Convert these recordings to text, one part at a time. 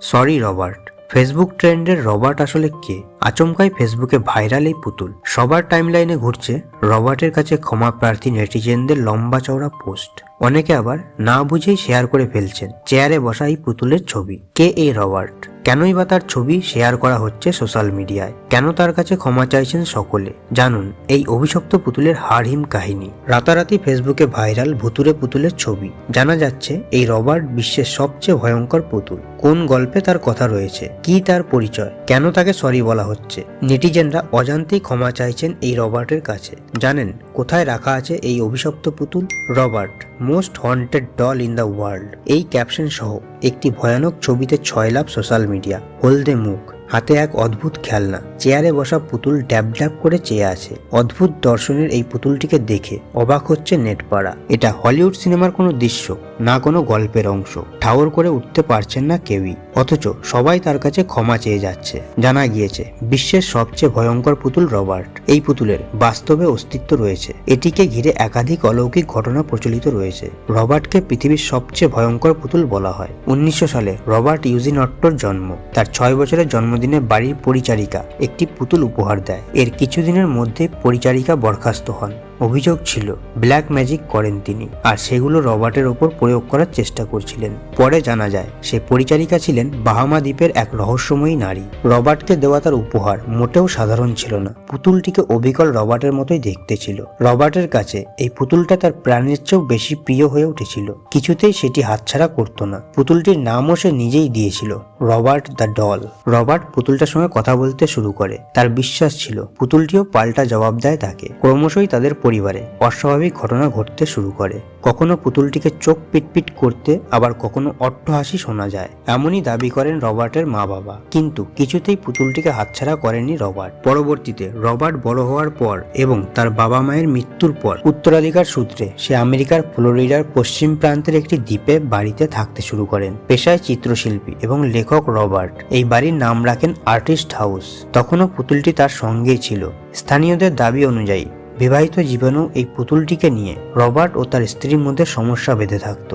Sorry Robert Facebook ট্রেন্ডের Robert আসলে কে? আচমকাই ফেসবুকে ভাইরাল এই পুতুল। সবার টাইমলাইনে ঘুরছে রবার্টের কাছে ক্ষমা প্রার্থী নেটিজেনদের লম্বা চওড়া পোস্ট। অনেকে আবার না বুঝেই শেয়ার করে ফেলছেন চেয়ারে বসা এই পুতুলের ছবি। কে এই রবার্ট? কেনই বা তার ছবি শেয়ার করা হচ্ছে সোশ্যাল মিডিয়ায়? কেন তার কাছে ক্ষমা চাইছেন সকলে? জানুন এই অভিশপ্ত পুতুলের হাড়হিম কাহিনী। রাতারাতি ফেসবুকে ভাইরাল ভুতুরে পুতুলের ছবি। জানা যাচ্ছে এই রবার্ট বিশ্বের সবচেয়ে ভয়ঙ্কর পুতুল। কোন গল্পে তার কথা রয়েছে? কি তার পরিচয়? কেন তাকে সরি বলা হচ্ছে? নেটিজেনরা অজান্তেই ক্ষমা চাইছেন এই রবার্টের কাছে। জানেন, কোথায় রাখা আছে এই অভিশপ্ত পুতুল? Robert, most haunted doll in the world. এই ক্যাপশন সহ একটি ভয়ানক ছবিতে ছয় লাভ সোশ্যাল মিডিয়া। হলদে মুখ। হাতে এক অদ্ভুত খেলনা। চেয়ারে বসা পুতুল ড্যাব ড্যাব করে চেয়ে আছে। অদ্ভুত দর্শনের এই পুতুলটিকে দেখে অবাক হচ্ছে নেটপাড়া। এটা হলিউড সিনেমার কোনো দৃশ্য, না কোনো গল্পের অংশ। ঠাওর করে উঠতে পারছেন না কেউই। অথচ সবাই তার কাছে ক্ষমা চেয়ে যাচ্ছে। জানা গিয়েছে, বিশ্বের সবচেয়ে ভয়ঙ্কর পুতুল রবার্ট। এই পুতুলের বাস্তবে অস্তিত্ব রয়েছে। এটিকে ঘিরে একাধিক অলৌকিক ঘটনা প্রচলিত রয়েছে। রবার্টকে পৃথিবীর সবচেয়ে ভয়ঙ্কর পুতুল বলা হয়। উনিশশো সালে রবার্ট ইউজিন অট্টোর জন্ম। তার ছয় বছরের জন্মদিনে বাড়ির পরিচারিকা একটি পুতুল উপহার দেয়। এর কিছুদিনের মধ্যে পরিচারিকা বরখাস্ত হন। অভিযোগ ছিল, ব্ল্যাক ম্যাজিক করেন তিনি আর সেগুলো রবার্টের ওপর প্রয়োগ করার চেষ্টা করছিলেন। পরে জানা যায়, সে পরিচারিকা ছিলেন বাহামা দ্বীপের এক রহস্যময়ী নারী। রবার্টকে দেওয়া তার উপহার মোটেও সাধারণ ছিল না। পুতুলটিকে অবিকল রবার্টের মতোই দেখতে ছিল। রবার্টের কাছে এই পুতুলটা তার প্রাণের চেয়েও বেশি প্রিয় হয়ে উঠেছিল। কিছুতেই সেটি হাতছাড়া করতো না। পুতুলটির নামও সে নিজেই দিয়েছিল, রবার্ট দ্য ডল। রবার্ট পুতুলটার সঙ্গে কথা বলতে শুরু করে। তার বিশ্বাস ছিল, পুতুলটিও পাল্টা জবাব দেয় তাকে। ক্রমশই তাদের পরিবারে। অস্বাভাবিক ঘটনা ঘটতে শুরু করে। কখনো পুতুলটিকে চোখ পিটপিট করতে, আবার কখনো অট্টহাসি শোনা যায়। এমনই দাবি করেন রবার্টের মা বাবা। কিন্তু কিছুতেই পুতুলটিকে হাতছাড়া করেনি রবার্ট। পরবর্তীতে রবার্ট বড় হওয়ার পর এবং তার বাবা মায়ের মৃত্যুর পর উত্তরাধিকার সূত্রে সে আমেরিকার ফ্লোরিডার পশ্চিম প্রান্তের একটি দ্বীপে বাড়িতে থাকতে শুরু করেন। পেশায় চিত্রশিল্পী এবং লেখক রবার্ট। এই বাড়ির নাম রাখেন আর্টিস্ট হাউস। তখনও পুতুলটি তার সঙ্গেই ছিল। স্থানীয়দের দাবি অনুযায়ী বিবাহিত জীবনেও এই পুতুলটিকে নিয়ে রবার্ট ও তার স্ত্রীর মধ্যে সমস্যা বেঁধে থাকত।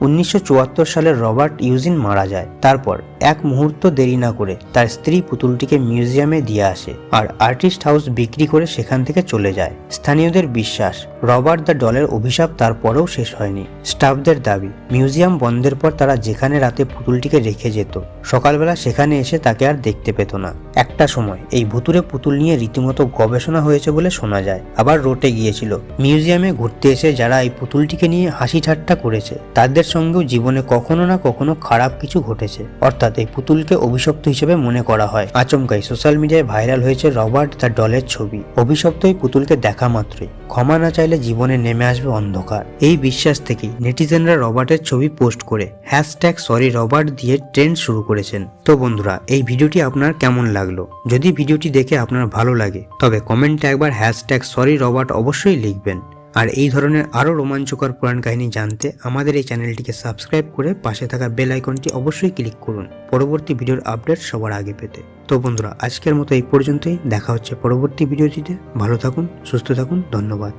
উনিশশো চুয়াত্তর সালে রবার্ট ইউজিন মারা যায়। তারপর এক মুহূর্ত দেরি না করে তার স্ত্রী পুতুলটিকে মিউজিয়ামে দিয়ে আসে আর আর্টিস্ট হাউস বিক্রি করে সেখান থেকে চলে যায়। স্থানীয়দের বিশ্বাস, রবার্ট দ্য ডলের অভিশাপ তারপরেও শেষ হয়নি। স্টাফদের দাবি, মিউজিয়াম বন্ধের পর তারা যেখানে রাতে পুতুলটিকে রেখে যেত, সকালবেলা সেখানে এসে তাকে আর দেখতে পেত না। একটা সময় এই ভুতুরে পুতুল নিয়ে রীতিমতো গবেষণা হয়েছে বলে শোনা যায়। আবার রোটে গিয়েছিল। মিউজিয়ামে ঘুরতে এসে যারা এই পুতুলটিকে নিয়ে হাসি ঠাট্টা করেছে, তাদের সঙ্গেও জীবনে কখনো না কখনো খারাপ কিছু ঘটেছে। অর্থাৎ এই পুতুলকে অভিশপ্ত হিসেবে মনে করা হয়। আচমকাই সোশ্যাল মিডিয়ায় ভাইরাল হয়েছে রবার্ট দ্য ডলের ছবি। অভিশপ্ত এই পুতুলকে দেখা মাত্রই। ক্ষমা না চাইলে জীবনে নেমে আসবে অন্ধকার। এই বিশ্বাস থেকেই নেটিজেনরা রবার্টের ছবি পোস্ট করে হ্যাশট্যাগ সরি রবার্ট দিয়ে ট্রেন্ড শুরু করেছেন। তো বন্ধুরা, এই ভিডিওটি আপনার কেমন লাগল? যদি ভিডিওটি দেখে আপনার ভালো লাগে, তবে কমেন্টে একবার হ্যাশট্যাগ সরি রবার্ট অবশ্যই লিখবেন। আর এই ধরনের আরও রোমাঞ্চকর পুরাণ কাহিনী জানতে আমাদের এই চ্যানেলটিকে সাবস্ক্রাইব করে পাশে থাকা বেল আইকনটি অবশ্যই ক্লিক করুন। পরবর্তী ভিডিওর আপডেট সবার আগে পেতে। তো বন্ধুরা, আজকের মতো এই পর্যন্তই। দেখা হচ্ছে পরবর্তী ভিডিওটিতে। ভালো থাকুন, সুস্থ থাকুন, ধন্যবাদ।